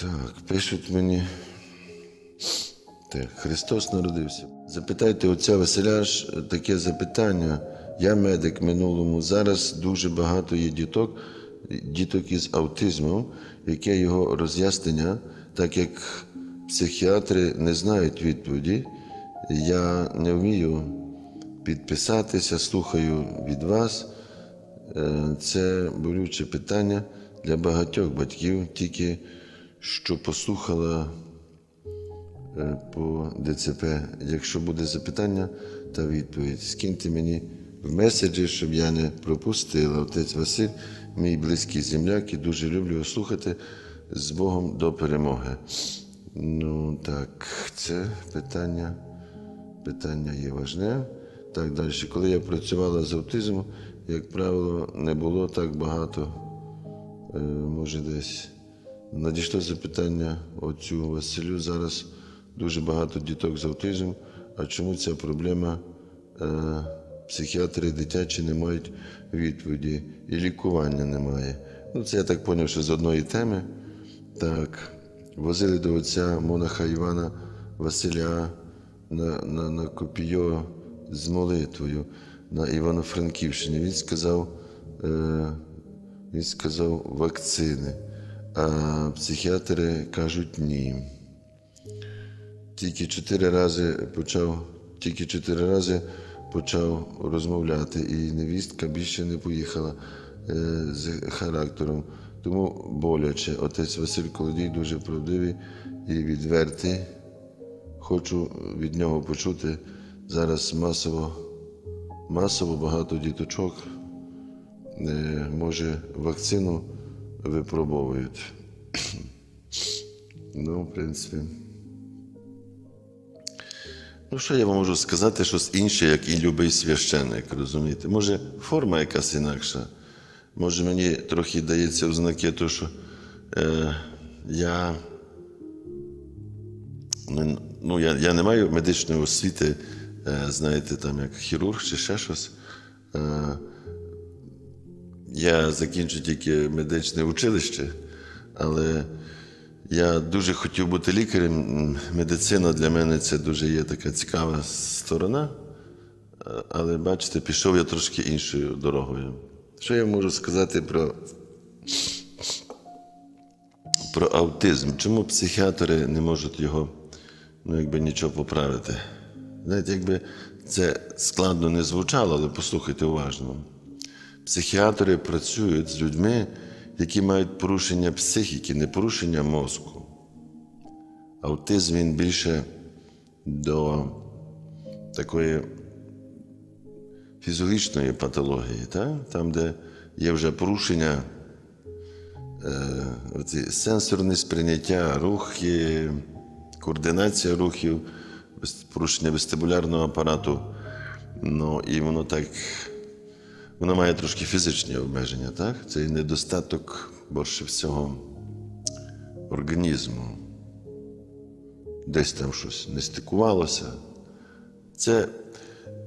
Так, пишуть мені. Так, Христос народився. Запитайте отця Василя таке запитання. Я медик минулому. Зараз дуже багато є діток, діток із аутизмом, яке його роз'яснення, так як психіатри не знають відповіді. Я не вмію підписатися, слухаю від вас. Е, Це болюче питання для багатьох батьків, тільки що послухала е, по ДЦП. Якщо буде запитання та відповідь, скиньте мені в меседжі, щоб я не пропустила. Отець Василь, мій близький земляк, і дуже люблю його слухати з Богом до перемоги. Ну так, це питання, питання є важне. Так далі. Коли я працювала з аутизмом, як правило, не було так багато, е, може десь. Надійшло запитання отцю Василю. Зараз дуже багато діток з аутизмом. А чому ця проблема е, психіатри дитячі не мають відповіді і лікування немає? Ну, це я так зрозумів, що з одної теми. Так, возили до отця монаха Івана Василя на, на, на Копійо з молитвою на Івано-Франківщині. Він сказав, е, він сказав вакцини, а психіатри кажуть ні. Тільки чотири рази почав, тільки чотири рази почав розмовляти, і невістка більше не поїхала е, з характером. Тому боляче. Отець Василь Колодій дуже правдивий і відвертий. Хочу від нього почути зараз масово, масово багато діточок. е, Може, вакцину випробовують. Ну, в принципі. Ну, що я вам можу сказати, щось інше, як і любий священник, розумієте? Може, форма якась інакша. Може, мені трохи дається ознаки, то, що е, я, ну, ну, я, я не маю медичної освіти, е, знаєте, там як хірург чи ще щось. Е, я закінчу тільки медичне училище, але я дуже хотів бути лікарем. Медицина для мене це дуже є така цікава сторона. Але бачите, пішов я трошки іншою дорогою. Що я можу сказати про, про аутизм? Чому психіатри не можуть його ну, якби нічого поправити? Знаєте, якби це складно не звучало, але послухайте уважно. Психіатри працюють з людьми, які мають порушення психіки, не порушення мозку. Аутизм він більше до такої фізіологічної патології, так? там, де є вже порушення е, сенсорне сприйняття, рухи, координація рухів, порушення вестибулярного апарату. Ну, і воно так Воно має трошки фізичні обмеження, так? Це і недостаток більше всього організму. Десь там щось не стикувалося. Це,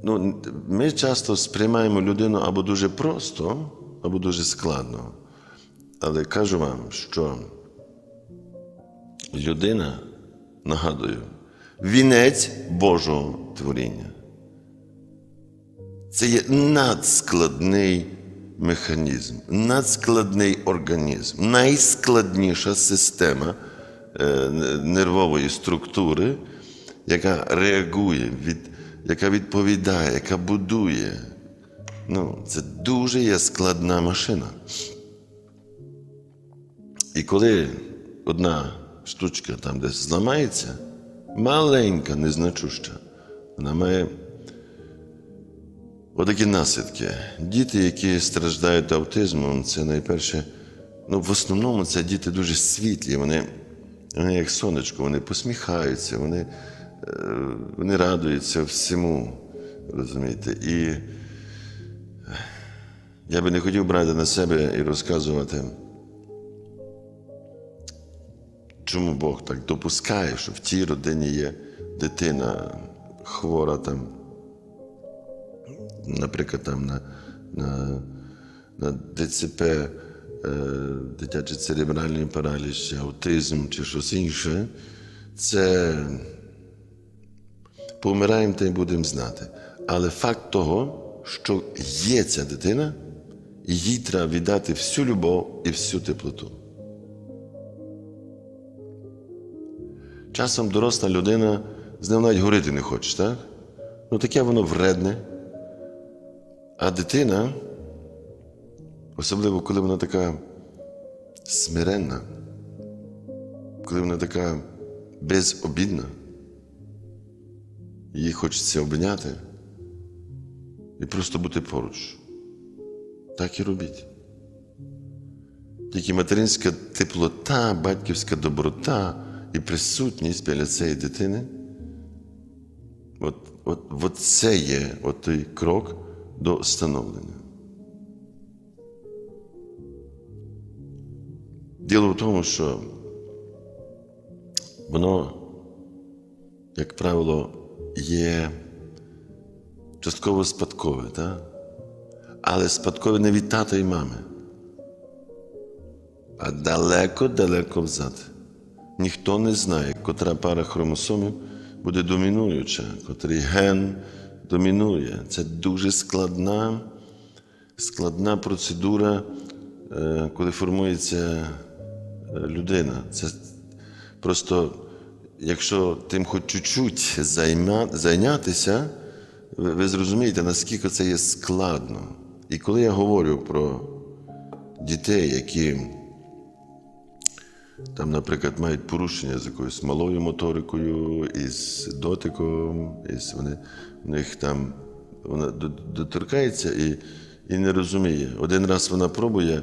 ну, ми часто сприймаємо людину або дуже просто, або дуже складно. Але кажу вам, що людина, нагадую, вінець Божого творіння. Це є надскладний механізм, надскладний організм, найскладніша система е, нервової структури, яка реагує, від, яка відповідає, яка будує. Ну, це дуже є складна машина. І коли одна штучка там десь зламається, маленька, незначуща, вона має Отакі наслідки. Діти, які страждають аутизмом, це найперше, ну, в основному це діти дуже світлі, вони, вони як сонечко, вони посміхаються, вони, е, вони радуються всьому. Розумієте? І е, я би не хотів брати на себе і розказувати, чому Бог так допускає, що в тій родині є дитина хвора там наприклад, там на, на, на ДЦП, е, дитячий церебральний параліч, аутизм чи щось інше, це помираємо та й будемо знати. Але факт того, що є ця дитина, їй треба віддати всю любов і всю теплоту. Часом доросла людина з ним навіть говорити не хоче, так? Ну таке воно вредне. А дитина, особливо коли вона така смиренна, коли вона така безобідна, їй хочеться обняти і просто бути поруч. Так і робіть. Тільки материнська теплота, батьківська доброта і присутність біля цієї дитини. От, от, от це є от той крок до становлення. Діло в тому, що воно, як правило, є частково спадкове, так? але спадкове не від тата і мами, а далеко-далеко взад. Ніхто не знає, котра пара хромосомів буде домінуюча, котрий ген домінує. Це дуже складна, складна процедура, е, коли формується е, людина. Це просто, якщо тим хоч чуть-чуть зайнятися, ви зрозумієте, наскільки це є складно. І коли я говорю про дітей, які там, наприклад, мають порушення з якоюсь малою моторикою, із дотиком, із вони, в них там вона доторкається і, і не розуміє. Один раз вона пробує,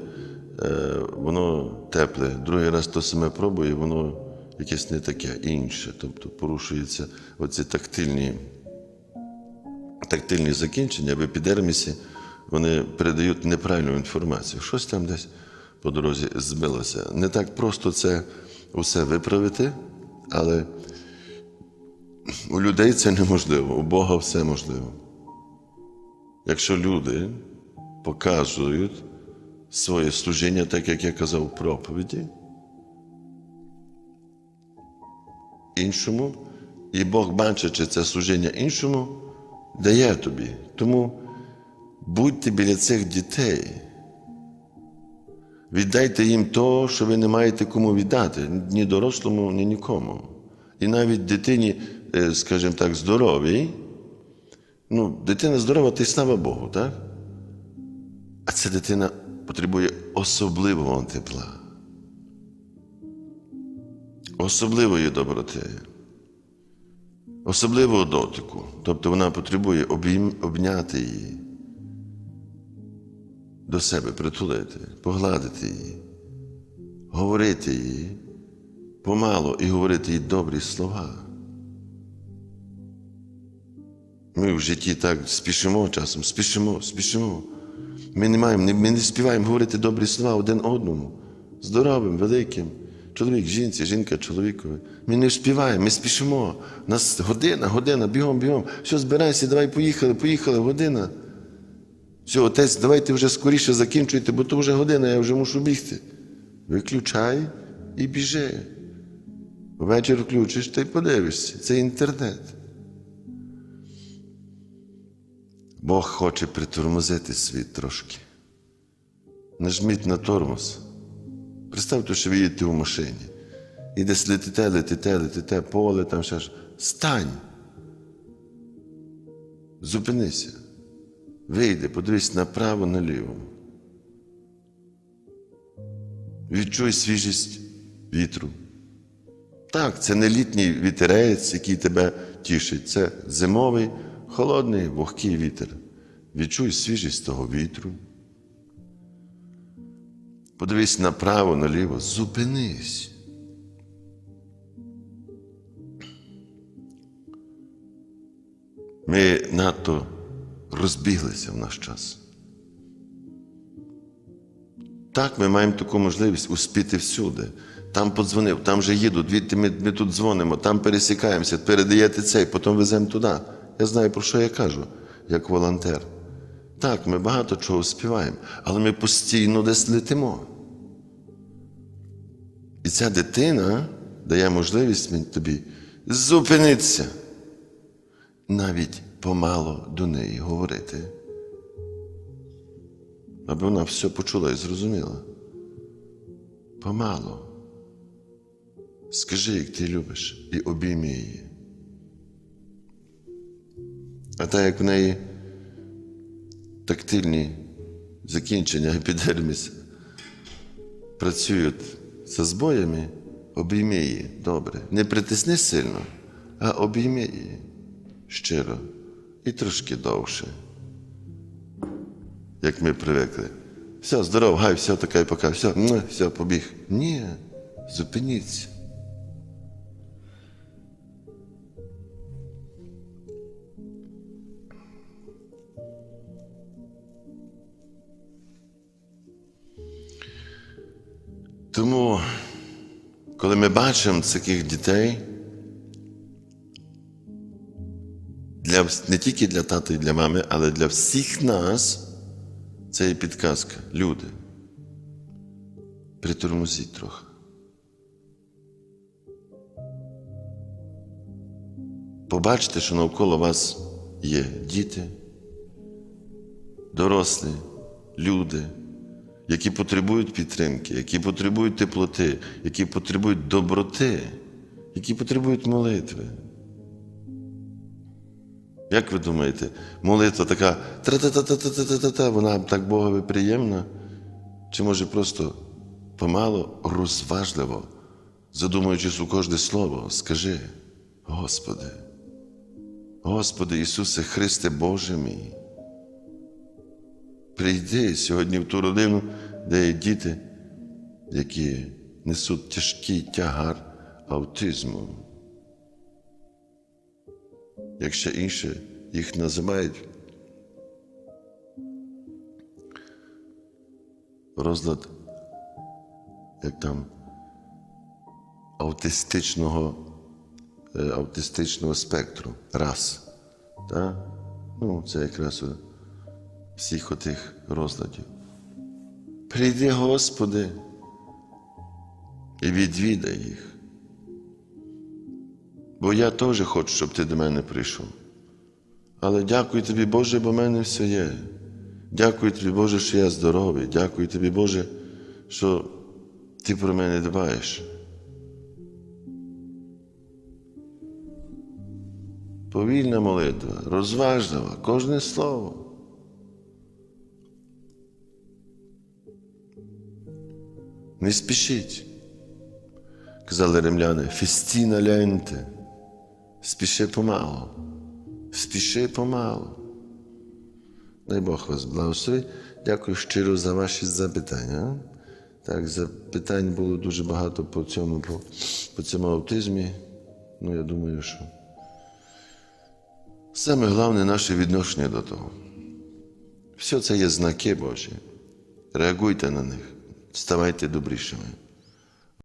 е, воно тепле, другий раз то саме пробує, воно якесь не таке, інше. Тобто порушуються оці тактильні, тактильні закінчення в епідермісі, вони передають неправильну інформацію. Щось там десь по дорозі збилося. Не так просто це усе виправити, але у людей це неможливо, у Бога все можливо. Якщо люди показують своє служіння, так як я казав у проповіді, іншому, і Бог, бачачи це служіння іншому, дає тобі. Тому будьте біля цих дітей. Віддайте їм то, що ви не маєте кому віддати, ні дорослому, ні нікому. І навіть дитині, е, скажімо так, здоровій, ну, дитина здорова, й слава Богу, так? А ця дитина потребує особливого тепла, особливої доброти, особливого дотику. Тобто вона потребує обійм- обняти її до себе притулити, погладити її, говорити їй помало і говорити їй добрі слова. Ми в житті так спішимо часом, спішимо, спішимо. Ми не маємо, ми не співаємо говорити добрі слова один одному, здоровим, великим. Чоловік, жінці, жінка, чоловікові. Ми не співаємо, ми спішимо. У нас година, година, бігом, бігом. Що збирайся, давай поїхали, поїхали, година. Все, отець, давайте вже скоріше закінчуйте, бо то вже година, я вже мушу бігти. Виключай і біжи. Ввечері включиш та й подивишся. Це інтернет. Бог хоче притормозити світ трошки. Нажміть на тормоз. Представте, що ви їдете в машині. І десь летите, летите, летите, поле там ще ж. Стань. Зупинися. Вийди, подивись направо, наліво. Відчуй свіжість вітру. Так, це не літній вітерець, який тебе тішить. Це зимовий, холодний, вогкий вітер. Відчуй свіжість того вітру. Подивись направо, наліво, зупинись. Ми надто розбіглися в наш час. Так, ми маємо таку можливість успіти всюди. Там подзвонив, там вже їдуть, відти ми, ми тут дзвонимо, там пересікаємося, передаєте цей, потім веземо туди. Я знаю, про що я кажу, як волонтер. Так, ми багато чого співаємо, але ми постійно десь летимо. І ця дитина дає можливість тобі зупинитися, навіть помало до неї говорити, аби вона все почула і зрозуміла. Помало. Скажи, як ти любиш, і обійми її. А так як в неї тактильні закінчення епідерміс працюють за збоями, обійми її добре. Не притисни сильно, а обійми її щиро і трошки довше. Як ми привикли. Все, здоров, гай, все, така і пока, все, все, побіг. Ні, зупиніться. Тому, коли ми бачимо таких дітей, для, не тільки для тата і для мами, але для всіх нас, це є підказка. Люди. Притормозіть трохи. Побачте, що навколо вас є діти, дорослі, люди, які потребують підтримки, які потребують теплоти, які потребують доброти, які потребують молитви. Як ви думаєте, молитва така тра-та-та-та-та-та-та-та, вона так Богові приємна? Чи може просто помало, розважливо, задумуючись у кожне слово, скажи, Господи, Господи Ісусе Христе Боже мій, прийди сьогодні в ту родину, де є діти, які несуть тяжкий тягар аутизму. Як ще інше їх називають розлад, як там аутистичного, е, аутистичного спектру, раз. Та? Ну, це якраз о, всіх отих розладів. Прийди, Господи, і відвідай їх. Бо я теж хочу, щоб ти до мене прийшов. Але дякую тобі, Боже, бо в мене все є. Дякую тобі, Боже, що я здоровий. Дякую тобі, Боже, що ти про мене дбаєш. Повільна молитва, розважлива, кожне слово. Не спішіть. Казали римляни, фістіна ленте. Спіши помалу. Спіши помалу. Дай Бог вас благословить. Дякую щиро за ваші запитання. Так, запитань було дуже багато по цьому, по, по цьому аутизмі. Ну, я думаю, що саме головне наше відношення до того. Все це є знаки Божі. Реагуйте на них, ставайте добрішими.